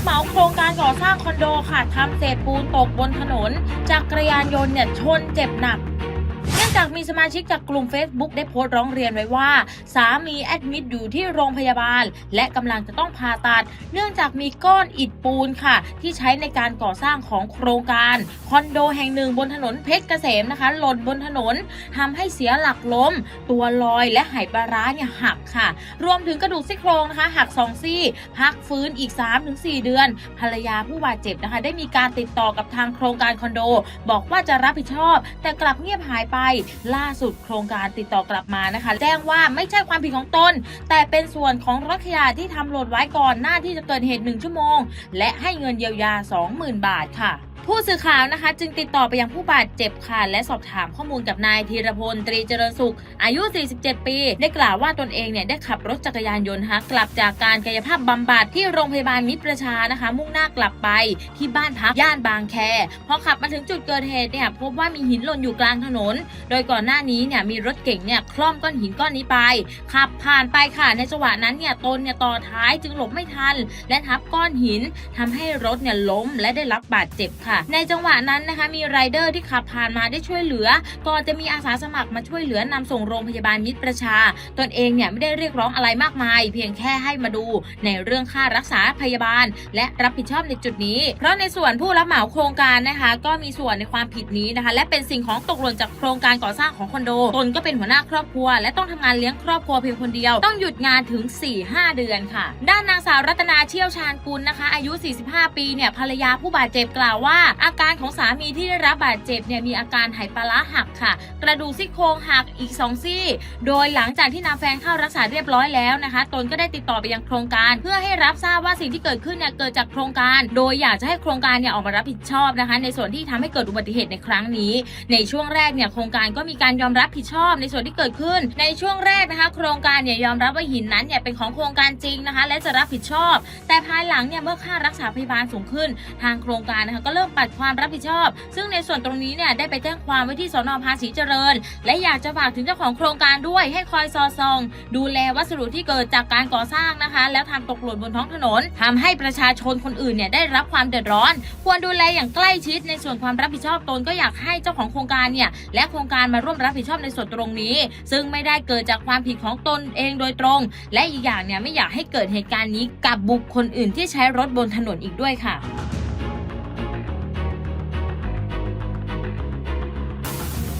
รับเหมาโครงการก่อสร้างคอนโดค่ะทำเศษปูนตกบนถนนจักรยานยนต์เนี่ยชนเจ็บหนัก องจากมีสมาชิกจากกลุ่ม Facebook ได้โพสต์ร้องเรียนไว้ว่า สามีแอดมิดอยู่ที่โรงพยาบาล และกำลังจะต้องผ่าตัด เนื่องจากมีก้อนอิฐปูนค่ะ ที่ใช้ในการก่อสร้างของโครงการคอนโดแห่งหนึ่งบนถนนเพชรเกษมนะคะ หล่นบนถนนทำให้เสียหลักล้ม ตัวลอยและไหปลาร้าเนี่ยหักค่ะ รวมถึงกระดูกซี่โครงนะคะหักสองซี่ พักฟื้นอีก 3-4 เดือน ภรรยาผู้บาดเจ็บนะคะ ได้มีการติดต่อกับทางโครงการคอนโด บอกว่าจะรับผิดชอบ แต่กลับเงียบหายไปล่าสุดโครงการติดต่อกลับมานะคะ แจ้งว่าไม่ใช่ความผิดของตน แต่เป็นส่วนของรถขยะที่ทำหล่นไว้ก่อนหน้าที่จะเกิดเหตุ 1 ชั่วโมง และให้เงินเยียวยา 20,000 บาทค่ะ ผู้สื่อข่าวนะคะ จึงติดต่อไปยังผู้บาดเจ็บค่ะและสอบถามข้อมูลกับนายธีรพลตรีเจริญสุข อายุ 47 ปี ได้กล่าวว่าตนเองเนี่ยได้ขับรถจักรยานยนต์นะกลับจากการกายภาพบำบัดที่โรงพยาบาลมิตรประชานะคะ มุ่งหน้ากลับไปที่บ้านพักย่านบางแคพอขับมาถึงจุดเกิดเหตุเนี่ยพบว่ามีหินหล่นอยู่กลางถนน โดยก่อนหน้านี้เนี่ยมีรถเก่งเนี่ยคล่อมก้อนหินก้อนนี้ไปขับผ่านไปค่ะในจังหวะนั้นเนี่ยตนเนี่ยต่อท้ายจึงหลบไม่ทัน และทับก้อนหินทำให้รถเนี่ยล้มและได้รับบาดเจ็บค่ะในจังหวะนั้นนะคะ มีไรเดอร์ที่ขับผ่านมาได้ช่วยเหลือ ก่อนจะมีอาสาสมัครมาช่วยเหลือนำส่งโรงพยาบาลมิตรประชา ตนเองเนี่ยไม่ได้เรียกร้องอะไรมากมาย เพียงแค่ให้มาดูในเรื่องค่ารักษาพยาบาล และรับผิดชอบในจุดนี้ เพราะในส่วนผู้รับเหมาโครงการนะคะ ก็มีส่วนในความผิดนี้นะคะ และเป็นสิ่งของตกหล่นจากโครงการก่อสร้างของคอนโดตนก็เป็นหัวหน้าครอบครัว และต้องทำงานเลี้ยงครอบครัวเพียงคนเดียว ต้องหยุดงานถึง 4-5 เดือนค่ะ ด้านนางสาวรัตนาเชี่ยวชาญกุลนะคะ อายุ 45 ปีเนี่ยภรรยาผู้บาดเจ็บกล่าวว่าอาการของสามีที่ได้รับบาดเจ็บเนี่ยมีอาการไหปลาหักค่ะ กระดูกซี่โครงหักอีก 2 ซี่ โดยหลังจากที่นำแฟนเข้ารักษาเรียบร้อยแล้วนะคะตนก็ได้ติดต่อไปยังโครงการ เพื่อให้รับทราบว่าสิ่งที่เกิดขึ้นเนี่ยเกิดจากโครงการ โดยอยากจะให้โครงการเนี่ยออกมารับผิดชอบนะคะ ในส่วนที่ทำให้เกิดอุบัติเหตุในครั้งนี้ ในช่วงแรกเนี่ยโครงการก็มีการยอมรับผิดชอบ ในส่วนที่เกิดขึ้น ในช่วงแรกนะคะ โครงการเนี่ยยอมรับว่าหินนั้นเนี่ยเป็นของโครงการจริงนะคะ และจะรับผิดชอบ แต่ภายหลังเนี่ยเมื่อค่ารักษาพยาบาลสูงขึ้น ทางโครงการนะคะก็เริ่มปัดความรับผิดชอบ ซึ่งในส่วนตรงนี้เนี่ยได้ไปแจ้งความไว้ที่สนภาษีเจริญ และอยากจะฝากถึงเจ้าของโครงการด้วยให้คอยซอซอง ดูแลวัสดุที่เกิดจากการก่อสร้างนะคะ แล้วทำตกหล่นบนท้องถนนทำให้ประชาชนคนอื่นเนี่ยได้รับความเดือดร้อน ควรดูแลอย่างใกล้ชิดในส่วนความรับผิดชอบตนก็อยากให้เจ้าของโครงการเนี่ยและโครงการมาร่วมรับผิดชอบในส่วนตรงนี้ ซึ่งไม่ได้เกิดจากความผิดของตนเองโดยตรง และอีกอย่างเนี่ยไม่อยากให้เกิดเหตุการณ์นี้กับบุคคลอื่นที่ใช้รถบนถนนอีกด้วยค่ะ